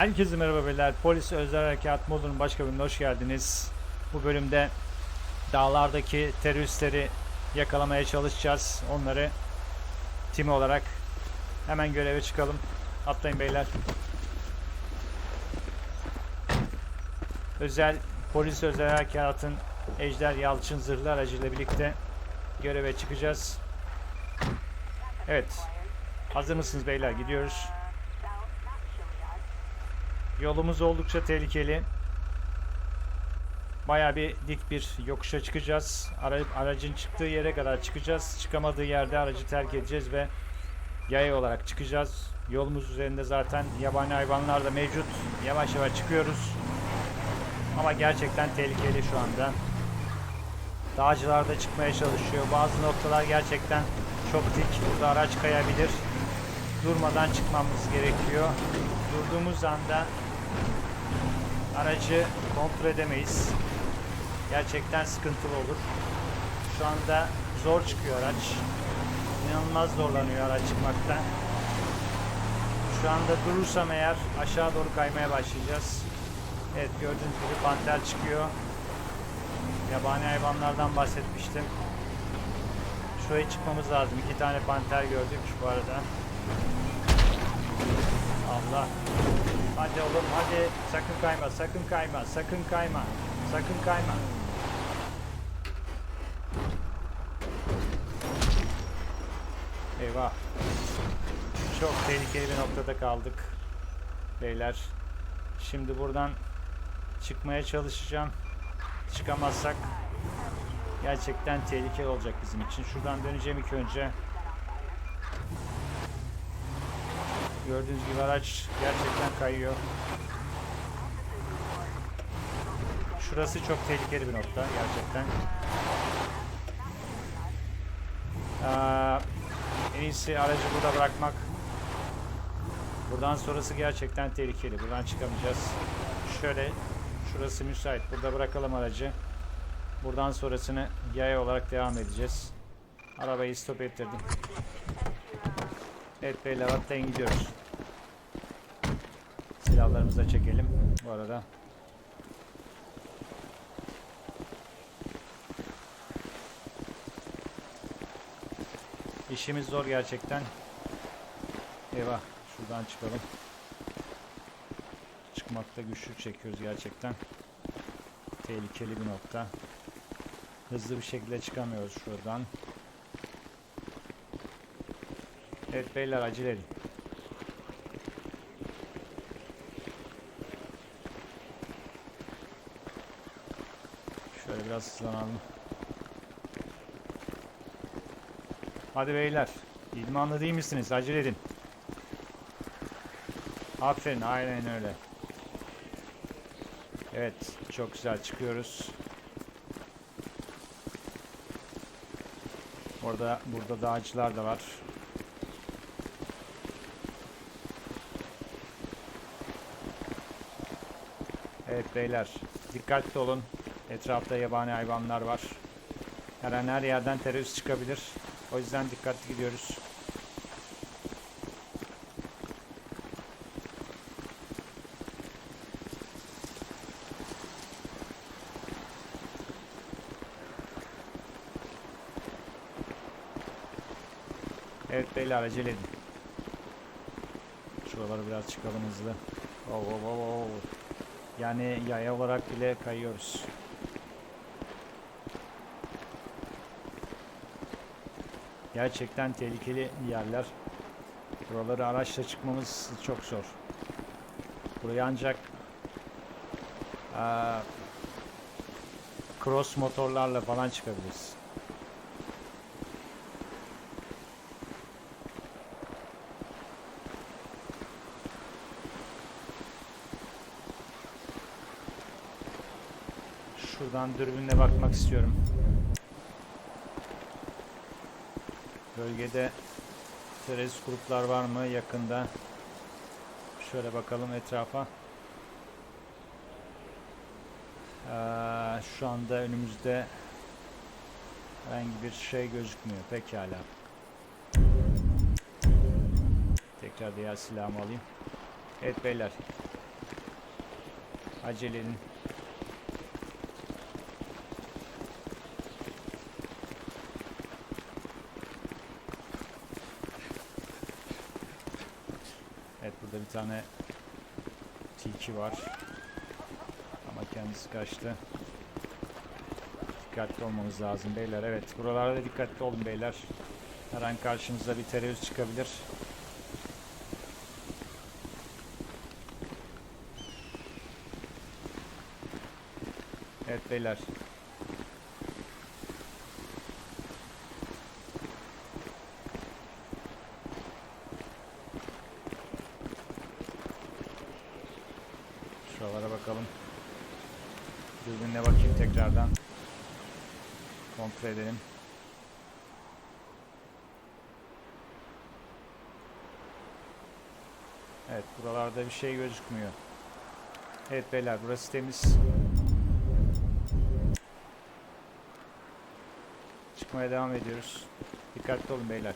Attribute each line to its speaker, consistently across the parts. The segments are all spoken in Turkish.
Speaker 1: Herkese merhaba beyler. Polis Özel Harekat modunun başka bölümüne hoş geldiniz. Bu bölümde dağlardaki teröristleri yakalamaya çalışacağız. Onları tim olarak hemen göreve çıkalım. Atlayın beyler. Özel Polis Özel Harekat'ın Ejder Yalçın zırhlı aracıyla birlikte göreve çıkacağız. Evet. Hazır mısınız beyler? Gidiyoruz. Yolumuz oldukça tehlikeli. Baya bir dik bir yokuşa çıkacağız. Ara- aracın çıktığı yere kadar çıkacağız. Çıkamadığı yerde aracı terk edeceğiz ve yaya olarak çıkacağız. Yolumuz üzerinde zaten yabani hayvanlar da mevcut. Yavaş yavaş çıkıyoruz. Ama gerçekten tehlikeli şu anda. Dağcılar da çıkmaya çalışıyor. Bazı noktalar gerçekten çok dik. Burada araç kayabilir. Durmadan çıkmamız gerekiyor. Durduğumuz anda aracı kontrol edemeyiz. Gerçekten sıkıntılı olur. Şu anda zor çıkıyor araç. İnanılmaz zorlanıyor araç çıkmakta. Şu anda durursam eğer aşağı doğru kaymaya başlayacağız. Evet gördüğünüz gibi panter çıkıyor. Yabani hayvanlardan bahsetmiştim. Şuraya çıkmamız lazım. İki tane panter gördük bu arada. Allah. Hadi oğlum hadi. Sakın kayma, sakın kayma, sakın kayma. Sakın kayma. Eyvah. Çok tehlikeli bir noktada kaldık. Beyler. Şimdi buradan çıkmaya çalışacağım. Çıkamazsak gerçekten tehlikeli olacak bizim için. Şuradan döneceğim ilk önce. Gördüğünüz gibi araç gerçekten kayıyor. Şurası çok tehlikeli bir nokta gerçekten. Aa, en iyisi aracı burada bırakmak. Buradan sonrası gerçekten tehlikeli. Buradan çıkamayacağız. Şöyle şurası müsait. Burada bırakalım aracı. Buradan sonrasını yaya olarak devam edeceğiz. Arabayı stop ettirdim. Evet beyler atlayın gidiyoruz. Silahlarımızı da çekelim bu arada. İşimiz zor gerçekten. Eyvah şuradan çıkalım. Çıkmakta güçlük çekiyoruz gerçekten. Tehlikeli bir nokta. Hızlı bir şekilde çıkamıyoruz şuradan. Evet beyler acele edin. Şöyle biraz hızlanalım. Hadi beyler. İdmanlı değil misiniz? Acele edin. Aferin aynen öyle. Evet çok güzel çıkıyoruz. Orada burada dağcılar da var. Evet beyler dikkatli olun. Etrafta yabani hayvanlar var. Her an her yerden terörist çıkabilir. O yüzden dikkatli gidiyoruz. Evet beyler acele edin. Şuraları biraz çıkalım hızlı. Oh, oh, oh, oh. Yani yaya olarak bile kayıyoruz. Gerçekten tehlikeli yerler. Buraları araçla çıkmamız çok zor. Buraya ancak eee, cross motorlarla falan çıkabiliriz. Şuradan dürbünle bakmak istiyorum. Bölgede terörist gruplar var mı yakında? Şöyle bakalım etrafa. Ee, şu anda önümüzde herhangi bir şey gözükmüyor. Pekala. Tekrar diğer silahımı alayım. Evet beyler. Evet burada bir tane tilki var. Ama kendisi kaçtı. Dikkatli olmamız lazım beyler. Evet buralarda dikkatli olun beyler. Her an karşımıza bir terörist çıkabilir. Evet beyler. Şuralara bakalım. Dürbünle bakayım tekrardan. Kontrol edelim. Evet buralarda bir şey gözükmüyor. Evet beyler burası temiz. Çıkmaya devam ediyoruz. Dikkatli olun beyler.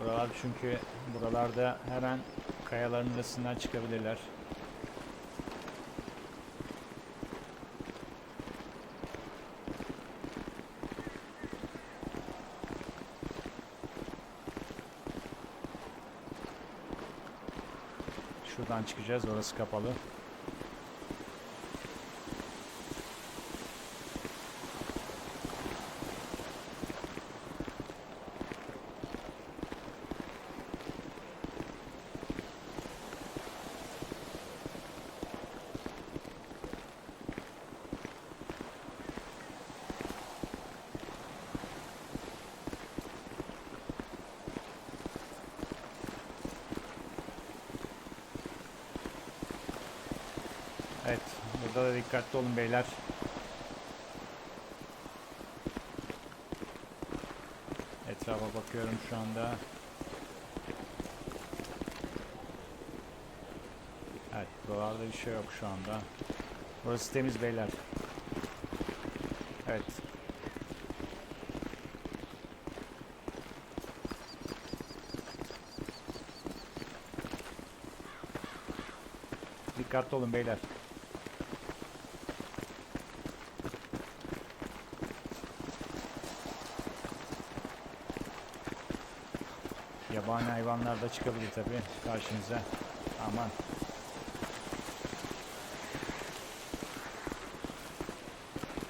Speaker 1: Buralar çünkü buralarda her an kayaların arasından çıkabilirler. Çıkacağız. Orası kapalı. Evet. Burada da dikkatli olun beyler. Etrafa bakıyorum şu anda. Evet. Buralarda bir şey yok şu anda. Burası temiz beyler. Evet. Dikkatli olun beyler. Hayvanlar da çıkabilir tabi karşınıza. Aman.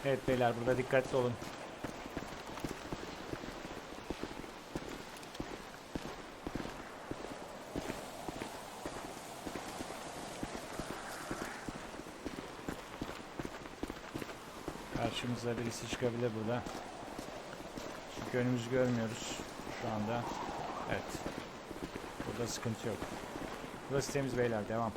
Speaker 1: Evet beyler burada dikkatli olun. Karşımıza birisi çıkabilir burada. Çünkü önümüzü görmüyoruz şu anda. Evet. Burada sıkıntı yok. Burası temiz beyler. Devam.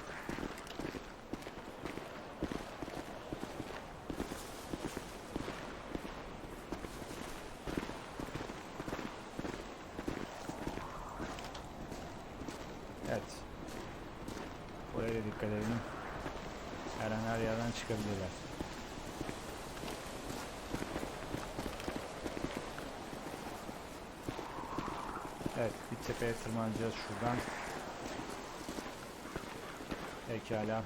Speaker 1: Evet. Buraya da dikkat edelim. Her an her yerden çıkabilirler. Evet, bir tepeye tırmanacağız şuradan. Pekala.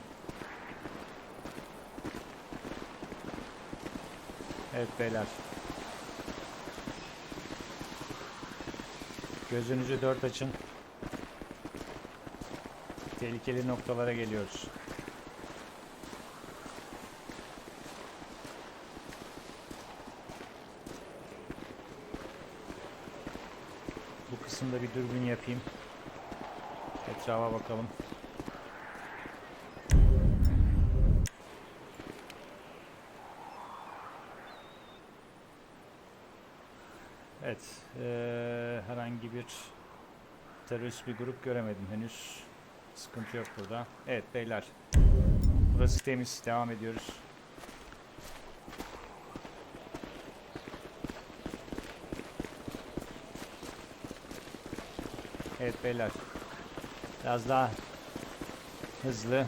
Speaker 1: Evet beyler. Gözünüzü dört açın. Tehlikeli noktalara geliyoruz. Bu kısımda bir dürbün yapayım. Etrafa bakalım. Evet, eee, herhangi bir terörist bir grup göremedim henüz. Sıkıntı yok burada. Evet beyler, burası temiz. Devam ediyoruz. Evet beyler. Biraz daha hızlı.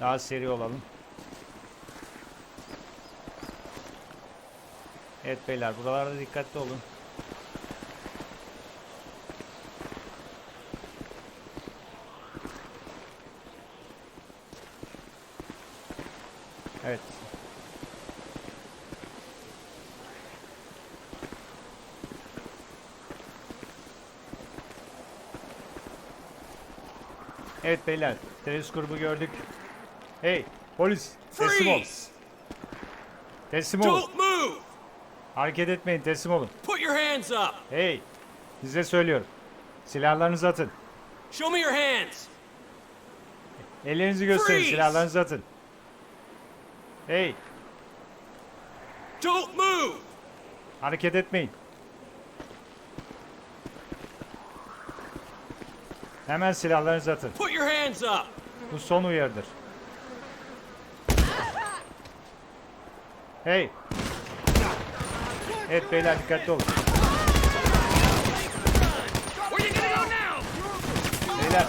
Speaker 1: Daha seri olalım. Evet beyler buralarda dikkatli olun. Evet. Evet beyler, terörist grubu gördük. Hey, polis, teslim ol. Teslim olun.
Speaker 2: Don't move!
Speaker 1: Hareket etmeyin, teslim olun.
Speaker 2: Put your hands up!
Speaker 1: Hey, size söylüyorum. Silahlarınızı atın.
Speaker 2: Show me your hands!
Speaker 1: Ellerinizi gösterin,
Speaker 2: Freeze!
Speaker 1: silahlarınızı atın. Hey,
Speaker 2: Don't move!
Speaker 1: hareket etmeyin. Hemen silahlarınızı atın.
Speaker 2: Put your hands up!
Speaker 1: Bu son uyarıdır. Hey. Evet beyler dikkatli olun. Beyler.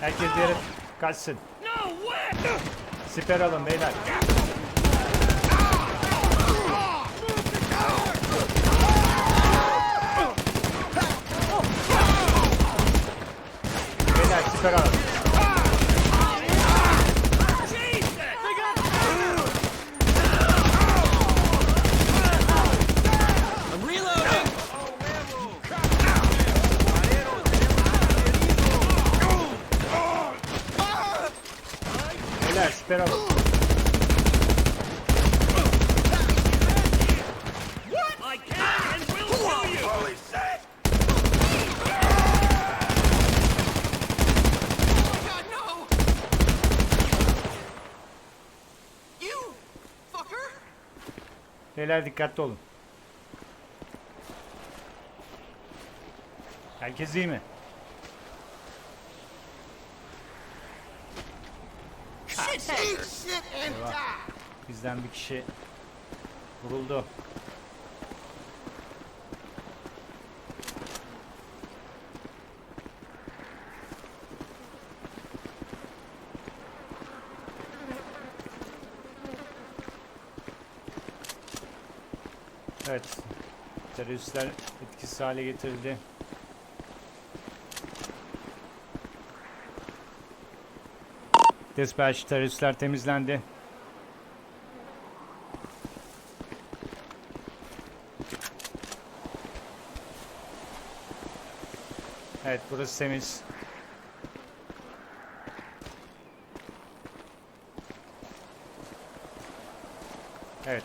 Speaker 1: Herkes yere kaçsın. Siper alın beyler. Beyler siper alın.
Speaker 2: I'm reloading!
Speaker 1: Beyler siper alın.
Speaker 2: I can and will kill you! Holy shit!
Speaker 3: God, no! You fucker!
Speaker 1: Beyler dikkatli olun. Herkes iyi mi? Bizden bir kişi vuruldu. Evet. Teröristler etkisiz hale getirildi. Dispatch teröristler temizlendi. Evet burası temiz. Evet.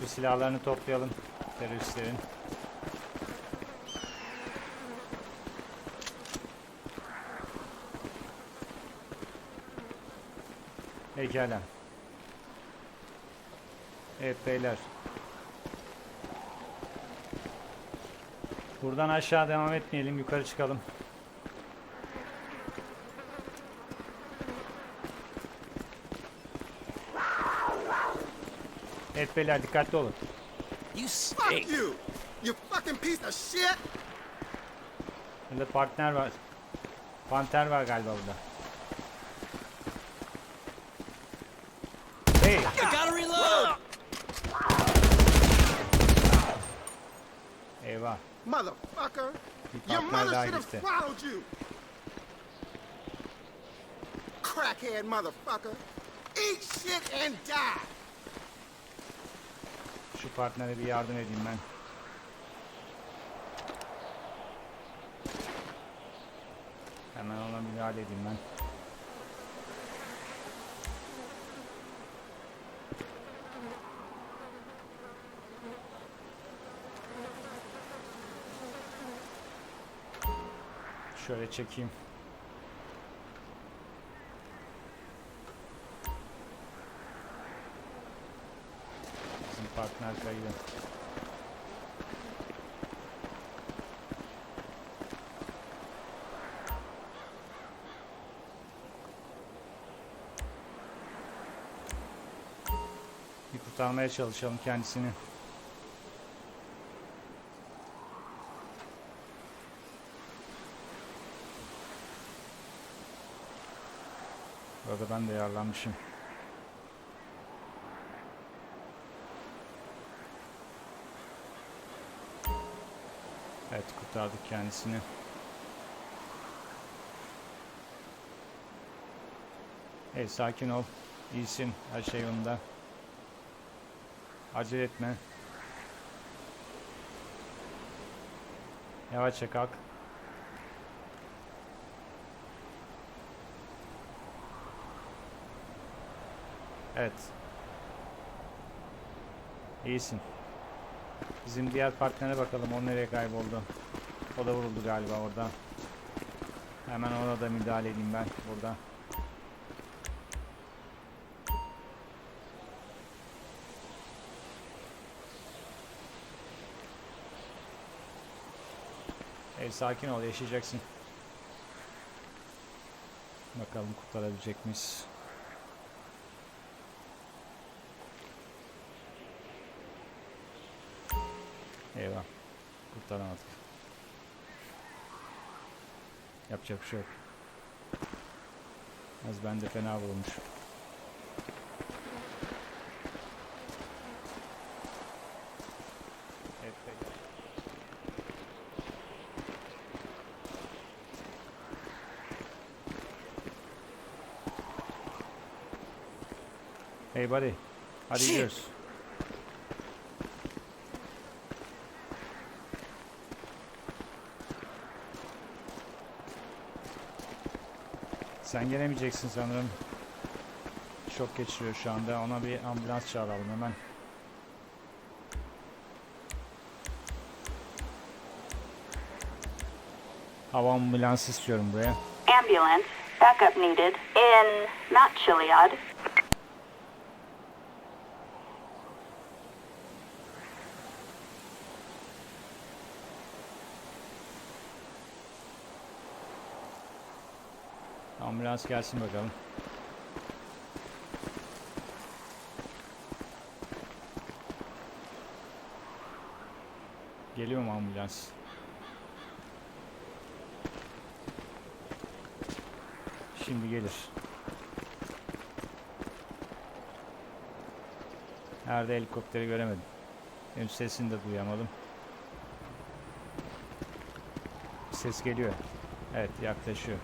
Speaker 1: Şu silahlarını toplayalım teröristlerin. Pekala. Evet beyler. Buradan aşağı devam etmeyelim. Yukarı çıkalım. Evet beyler dikkatli olun.
Speaker 2: You
Speaker 3: Fuck you! You fucking piece of shit!
Speaker 1: Burada partner var. Panter var galiba burada. Hey!
Speaker 2: I gotta reload!
Speaker 1: Eyvah.
Speaker 3: Motherfucker!
Speaker 1: Bir
Speaker 3: Your
Speaker 1: partner
Speaker 3: mother should have
Speaker 1: gitti.
Speaker 3: swallowed you! Crackhead motherfucker! Eat shit and die!
Speaker 1: Partnere bir yardım edeyim ben. Hemen ona müdahale edeyim ben. Şöyle çekeyim. Partner kayıyor. Bir kurtarmaya çalışalım kendisini. Burada ben de yararlanmışım. Evet kurtardık kendisini. Hey sakin ol. İyisin. Her şey yolunda. Acele etme. Yavaşça kalk. Evet. İyisin. Bizim diğer partnere bakalım o nereye kayboldu. O da vuruldu galiba orada. Hemen ona da müdahale edeyim ben burada. Ey sakin ol yaşayacaksın. Bakalım kurtarabilecek miyiz? Eyvah. Kurtaramadık. Yapacak bir şey yok. Az bende fena vurulmuş. Evet, peki. Hey buddy. Hadi gidiyoruz. Sen gelemeyeceksin sanırım. Şok geçiriyor şu anda. Ona bir ambulans çağıralım hemen. Hava ambulansı istiyorum buraya.
Speaker 4: Ambulance. Backup needed. In not Chiliad.
Speaker 1: Ambulans gelsin bakalım. Geliyor mu ambulans? Şimdi gelir. Nerede helikopteri göremedim. Ön sesini de duyamadım. Ses geliyor. Evet yaklaşıyor.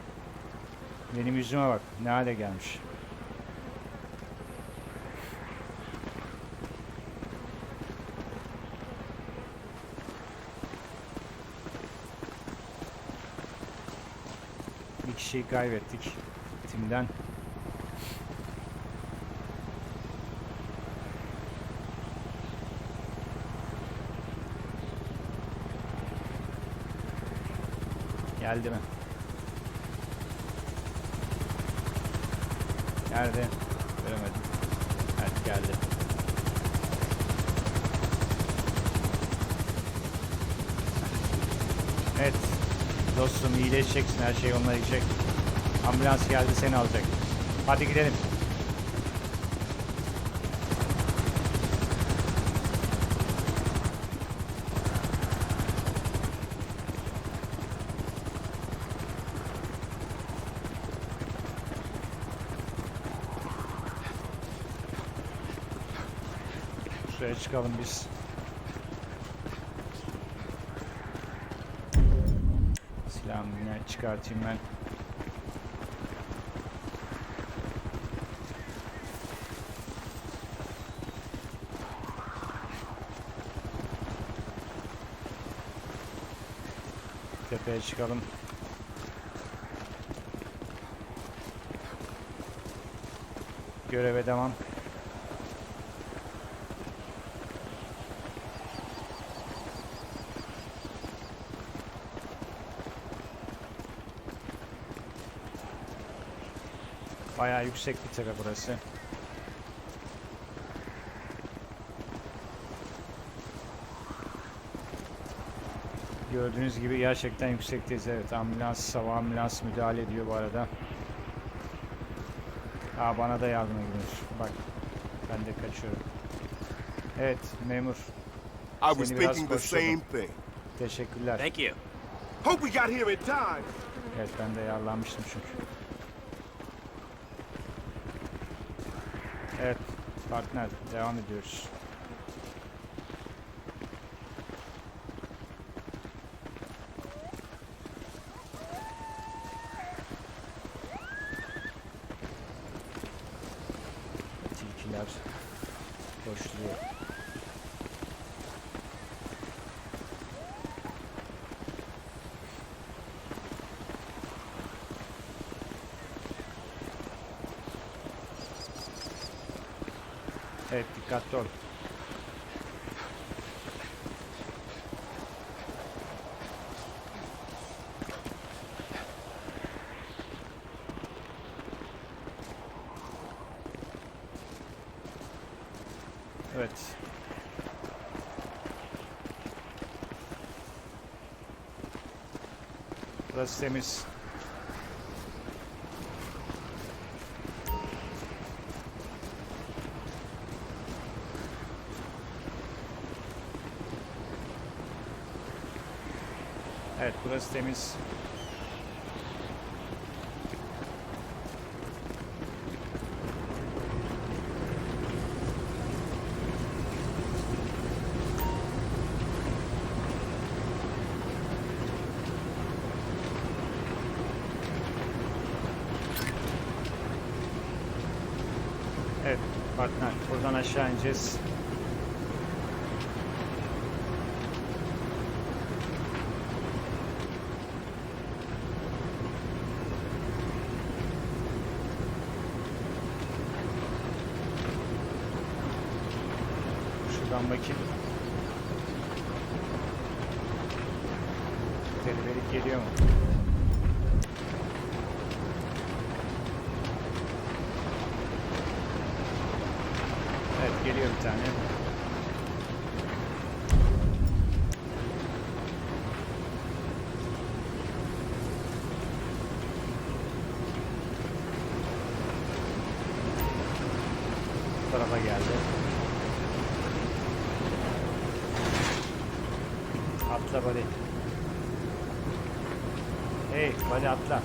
Speaker 1: Benim yüzüme bak. Ne hale gelmiş. Bir kişiyi kaybettik timden. Geldi mi? Nerede? Göremedim. Evet geldi. Evet. Dostum iyileşeceksin. Her şey yoluna gidecek. Ambulans geldi seni alacak. Hadi gidelim. Şuraya çıkalım biz. Silahımı yine çıkartayım ben. Tepeye çıkalım. Göreve devam. Bayağı yüksek bir tepe burası. Gördüğünüz gibi gerçekten yüksekteyiz. Evet ambulans, hava ambulans müdahale ediyor bu arada. Aa bana da yardım ediyor. Bak ben de kaçıyorum. Evet memur.
Speaker 5: I was thinking the same thing.
Speaker 1: Teşekkürler.
Speaker 2: Thank you.
Speaker 5: Hope we got here in time.
Speaker 1: Evet ben de yarlanmıştım çünkü. Evet partner devam ediyoruz. Beyler. Koşturuyor. Evet dikkatli ol. Evet. Burası temiz. Evet burası temiz. Evet partner buradan aşağı ineceğiz. Şuradan bakayım. Teleferik geliyor mu? Evet geliyor bir tane. Bu tarafa geldi. Atla buddy. Hey buddy atla.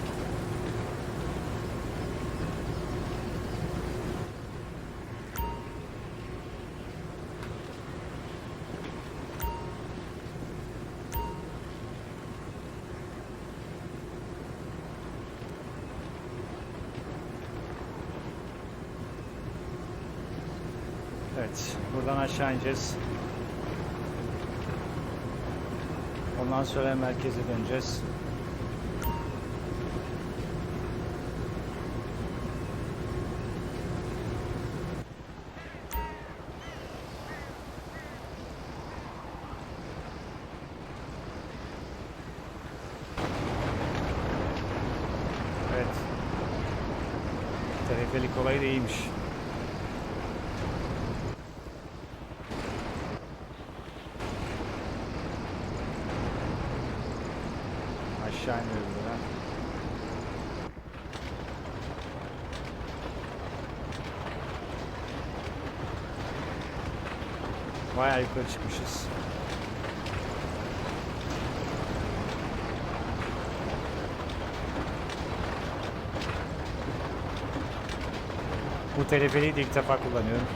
Speaker 1: Evet, buradan aşağı ineceğiz. Ondan sonra merkeze döneceğiz. Evet. Telefelik olayı da iyiymiş. Aşağı iniyoruz buradan. Bayağı yukarı çıkmışız. Bu teleferiği de ilk defa kullanıyorum.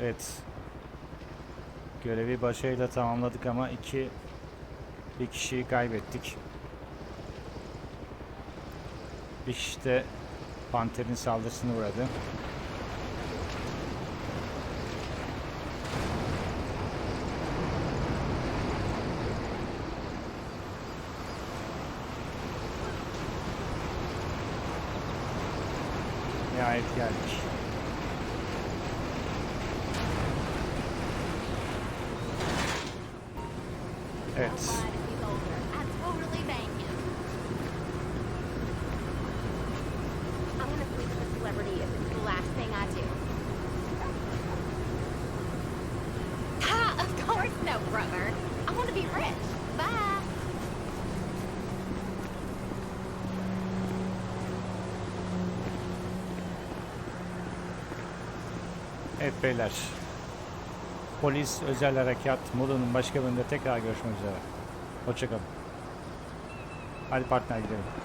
Speaker 1: Evet. Görevi başarıyla tamamladık ama iki bir kişiyi kaybettik. Bir kişi panterin saldırısına uğradı.
Speaker 6: Brother. I want to be rich. Bye.
Speaker 1: Evet beyler. Polis özel harekat modunun başka bölümünde tekrar görüşmek üzere. Hoşçakalın. Hadi partner gidelim.